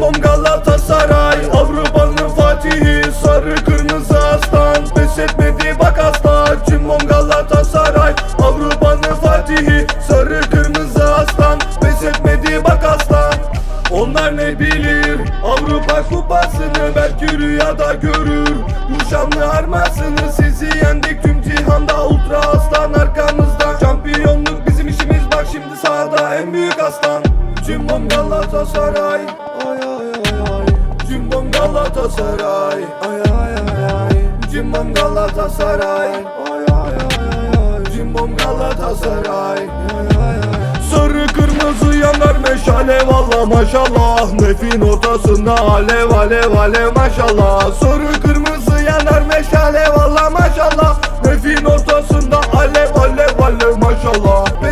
Cimbom Galatasaray Avrupa'nın Fatihi Sarı kırmızı aslan. Pes etmedi bak asla Cimbom Galatasaray Avrupa'nın Fatihi Sarı kırmızı aslan. Pes etmedi bak aslan onlar ne bilir Avrupa kupasını belki rüyada görür. Bu şanlı armasını sizi yendik tüm cihanda Ultra aslan. Arkamızda Şampiyonluk bizim işimiz. Bak şimdi sahada en büyük aslan. Cimbom Galatasaray Ay ay Galatasaray. Ay ay ay ay. Cimbom Galatasaray. Ay ay ay ay. Cimbom Galatasaray. Ay ay ay Sarı kırmızı yanar meşale valla maşallah. Nefin ortasında alev alev alev maşallah. Sarı kırmızı yanar meşale valla maşallah. Nefin ortasında alev alev alev maşallah